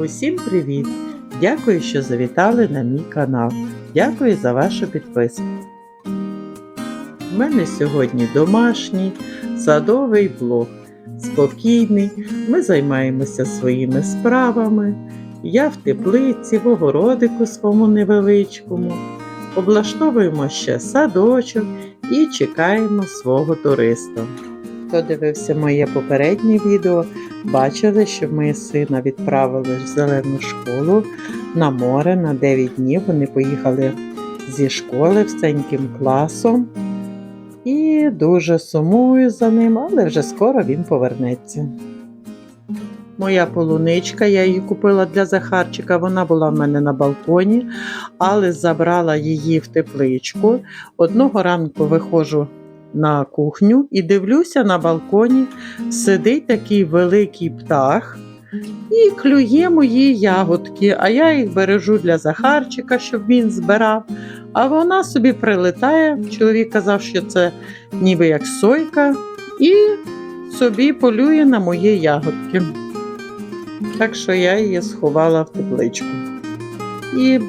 Усім привіт! Дякую, що завітали на мій канал. Дякую за вашу підписку. У мене сьогодні домашній садовий блог. Спокійний. Ми займаємося своїми справами. Я в теплиці, в огородику своєму невеличкому. Облаштовуємо ще садочок і чекаємо свого туриста. Хто дивився моє попереднє відео, бачили, що ми сина відправили в зелену школу на море на 9 днів. Вони поїхали зі школи всеньким класом. І дуже сумую за ним, але вже скоро він повернеться. Моя полуничка, я її купила для Захарчика, вона була в мене на балконі, але забрала її в тепличку. Одного ранку виходжу на кухню і дивлюся на балконі, сидить такий великий птах і клює мої ягодки, а я їх бережу для Захарчика, щоб він збирав. А вона собі прилетає. Чоловік казав, що це ніби як сойка, і собі полює на мої ягодки. Так що я її сховала в тепличку. І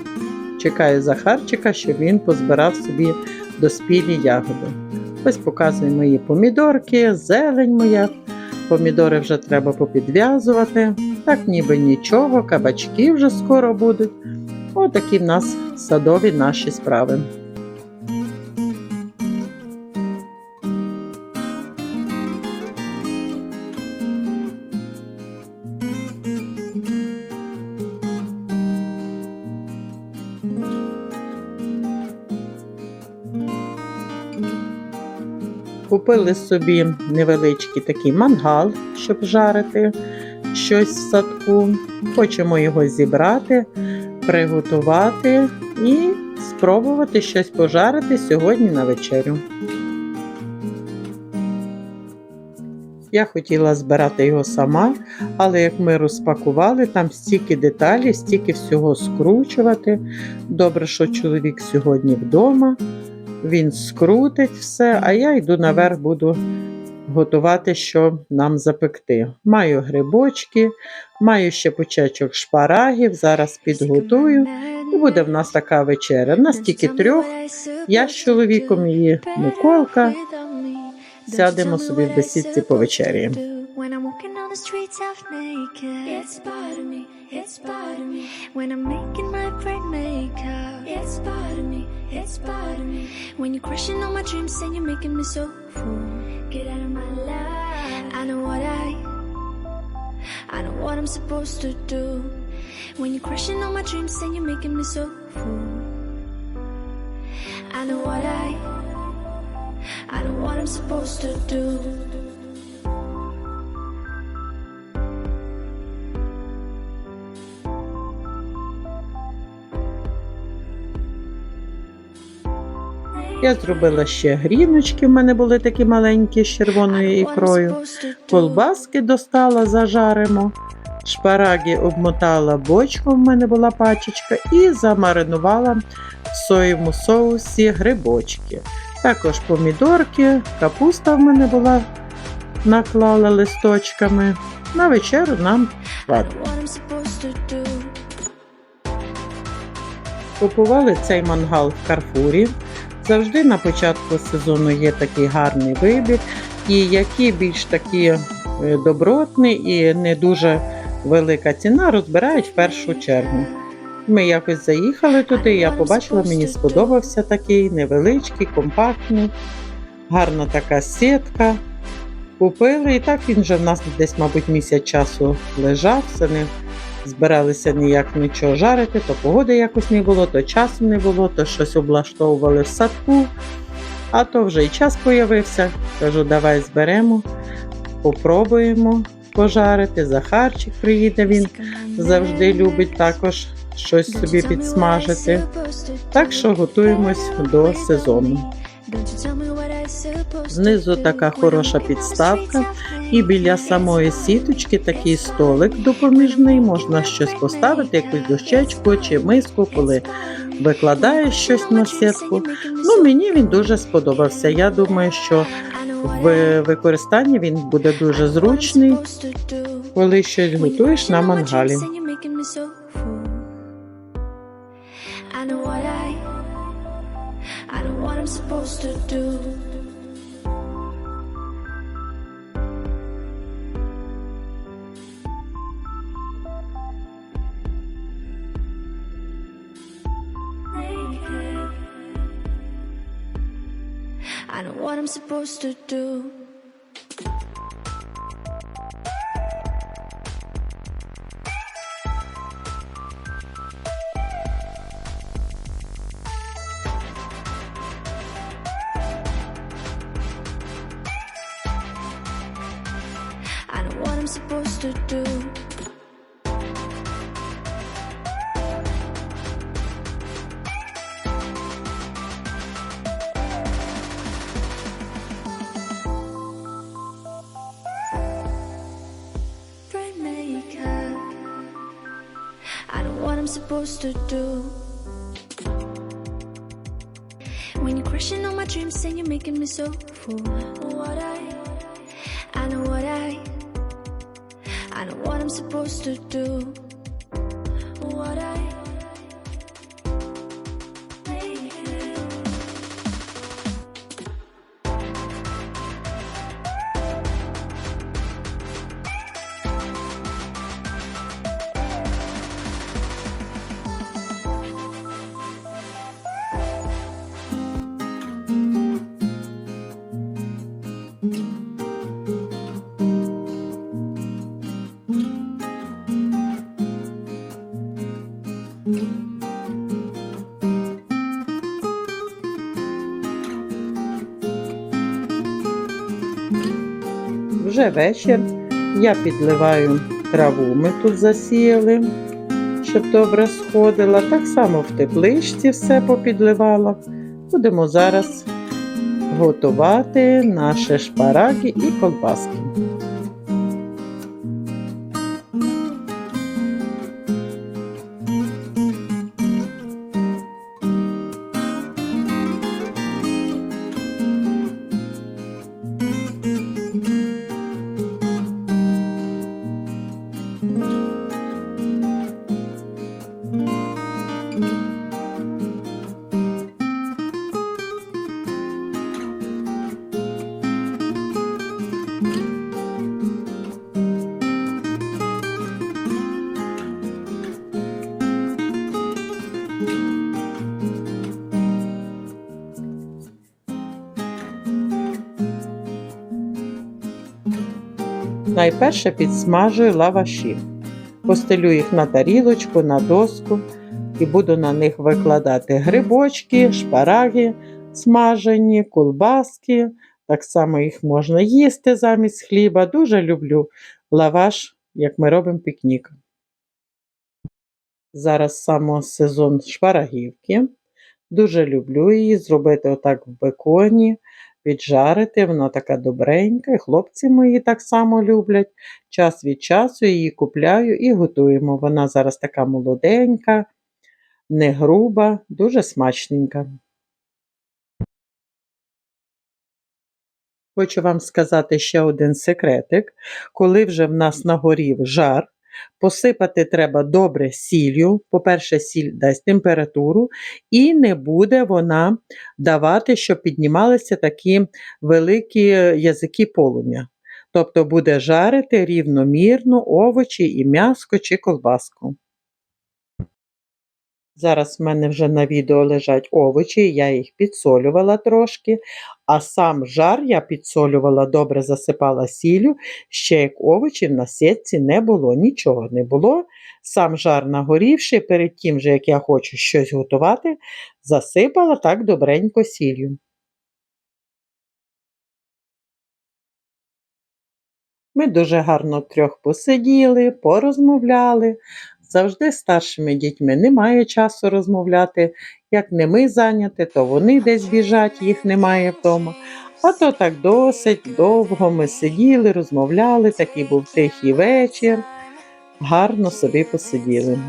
чекаю Захарчика, щоб він позбирав собі доспілі ягоди. Ось показую мої помідорки, зелень моя. Помідори вже треба попідв'язувати. Так ніби нічого, кабачки вже скоро будуть. Отакі в нас садові наші справи. Купили собі невеличкий такий мангал, щоб жарити щось в садку. Хочемо його зібрати, приготувати і спробувати щось пожарити сьогодні на вечерю. Я хотіла збирати його сама, але як ми розпакували, там стільки деталей, стільки всього скручувати. Добре, що чоловік сьогодні вдома, він скрутить все, а я йду наверх, буду готувати, що нам запекти. Маю грибочки, маю ще почечок шпарагів, зараз підготую. І буде в нас така вечеря. В нас тільки трьох. Я з чоловіком і Миколка. Сядемо собі в бесідці повечеряємо. When I'm walking down the streets half naked, it's part of me, it's part of me. When I'm making my brain makeup, it's part of me, it's part of me. When you're crushing all my dreams and you're making me so full, get out of my life. I know what I, I know what I'm supposed to do. When you're crushing all my dreams and you're making me so full, I know what I, I know what I'm supposed to do. Я зробила ще гріночки, в мене були такі маленькі з червоною ікрою. Колбаски достала, зажаримо. Шпараги обмотала бочку, в мене була пачечка, і замаринувала в соєвому соусі грибочки. Також помідорки, капуста в мене була, наклала листочками. На вечерю нам do. Купували цей мангал в Карфурі. Завжди на початку сезону є такий гарний вибір, і які більш такі е, добротні і не дуже велика ціна розбирають в першу чергу. Ми якось заїхали туди, я побачила, мені сподобався такий невеличкий, компактний, гарна така сітка. Купили, і так він вже в нас десь, мабуть, місяць часу лежав, все не збиралися ніяк нічого жарити, то погоди якось не було, то часу не було, то щось облаштовували в садку, а то вже і час появився. Кажу, давай зберемо, попробуємо пожарити. Захарчик приїде, він завжди любить також щось собі підсмажити. Так що готуємось до сезону. Знизу така хороша підставка, і біля самої сіточки такий столик допоміжний, можна щось поставити, якусь дощечку чи миску, коли викладаєш щось на сітку. Ну, мені він дуже сподобався. Я думаю, що в використанні він буде дуже зручний, коли щось готуєш на мангалі. I know what I'm supposed to do. Supposed to do. When you're crushing on my dreams and you're making me so full. What I, I know what I, I know what I'm supposed to do. Вже вечір. Я підливаю траву, ми тут засіяли, щоб добре сходила. Так само в тепличці все попідливала. Будемо зараз готувати наші шпараки і колбаски. Найперше підсмажую лаваші. Постелю їх на тарілочку, на доску і буду на них викладати грибочки, шпараги смажені, кулбаски. Так само їх можна їсти замість хліба. Дуже люблю лаваш, як ми робимо пікнік. Зараз саме сезон шпарагівки. Дуже люблю її зробити отак в беконі, піджарити. Вона така добренька, і хлопці мої так само люблять. Час від часу її купляю і готуємо. Вона зараз така молоденька, не груба, дуже смачненька. Хочу вам сказати ще один секретик. Коли вже в нас нагорів жар, посипати треба добре сіллю. По-перше, сіль дасть температуру, і не буде вона давати, щоб піднімалися такі великі язики полум'я. Тобто буде жарити рівномірно овочі і м'яско чи колбаску. Зараз в мене вже на відео лежать овочі, я їх підсолювала трошки, а сам жар я підсолювала, добре засипала сіллю, ще як овочів на сітці не було, нічого не було. Сам жар нагорівши, перед тим, же, як я хочу щось готувати, засипала так добренько сіллю. Ми дуже гарно трьох посиділи, порозмовляли. Завжди старшими дітьми немає часу розмовляти. Як не ми зайняті, то вони десь біжать, їх немає вдома. А то так досить довго ми сиділи, розмовляли, такий був тихий вечір. Гарно собі посиділи.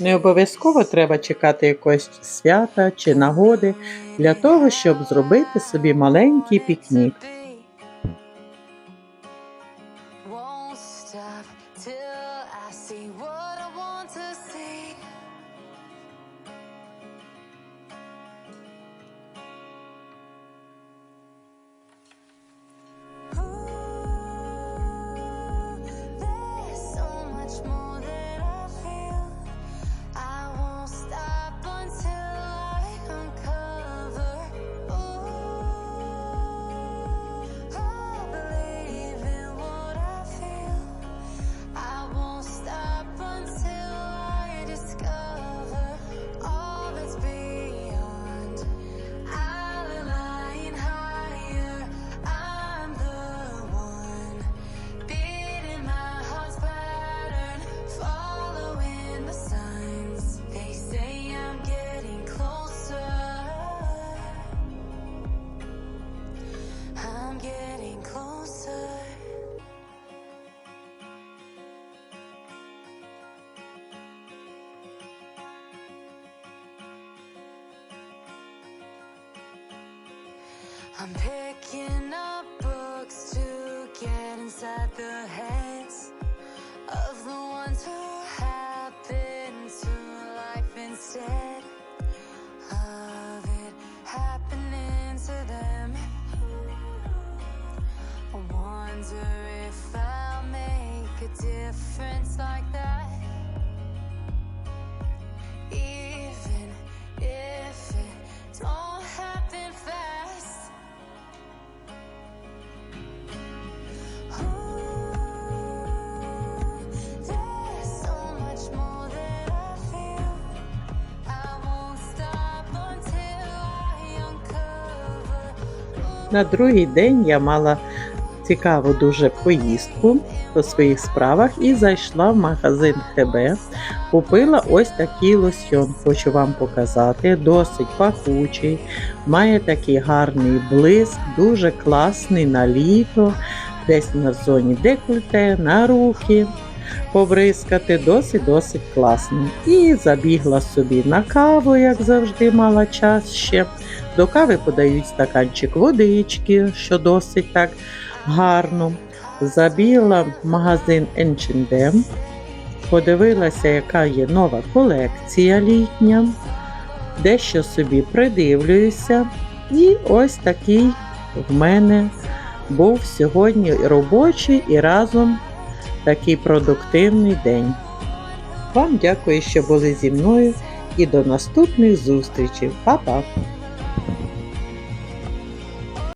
Не обов'язково треба чекати якогось свята чи нагоди для того, щоб зробити собі маленький пікнік. Won't stop till I see what I want to see. Picking up books to get inside the heads of the ones who happen to life instead of it happening to them. I wonder if I'll make a difference like На другий день я мала цікаву дуже поїздку по своїх справах і зайшла в магазин ХБ. Купила ось такий лосьон. Хочу вам показати. Досить пахучий, має такий гарний блиск, дуже класний на літо, десь на зоні декольте, на руки. Побризкати досить-досить класно. І забігла собі на каву, як завжди, мала час ще. До кави подають стаканчик водички, що досить так гарно. Забігла в магазин H&M, подивилася, яка є нова колекція літня, дещо собі придивлююся. І ось такий в мене був сьогодні робочий і разом такий продуктивний день. Вам дякую, що були зі мною і до наступних зустрічей. Па-па!